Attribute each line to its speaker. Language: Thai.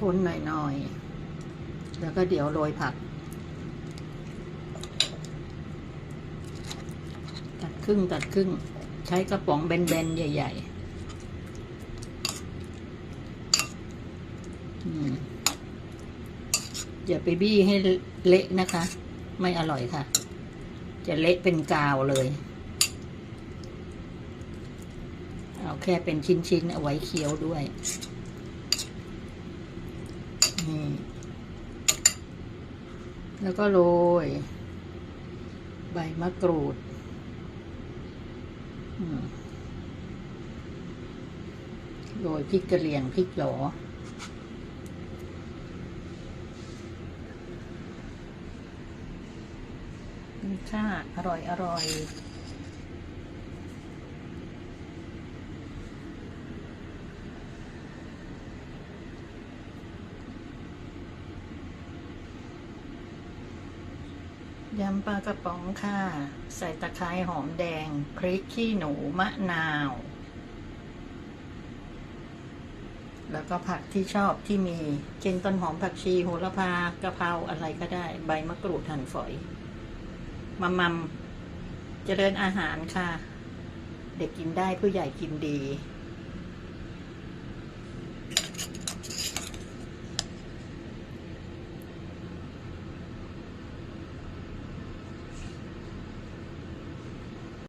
Speaker 1: คนหน่อยๆ แล้วก็เดี๋ยวโรยผัก ตัดครึ่งตัดครึ่ง ใช้กระป๋องแบนๆ ใหญ่ๆอย่าไปบี้ให้เละนะคะ ไม่อร่อยค่ะ จะเละเป็นกาวเลย เอาแค่เป็นชิ้นๆ เอาไว้เคี้ยวด้วยนี่ แล้วก็โรย ใบมะกรูด โรยพริกกระเหรี่ยงพริกหลอนี่ค่ะ อร่อย อร่อย ยำปลากระป๋องค่ะ ใส่ตะไคร้หอมแดง พริกขี้หนูมะนาว แล้วก็ผักที่ชอบที่มีเช่นต้นหอมผักชีโหระพากะเพราอะไรก็ได้ ใบมะกรูดหั่นฝอยมัมมัมเจริญอาหารค่ะ เด็กกินได้ผู้ใหญ่กินดี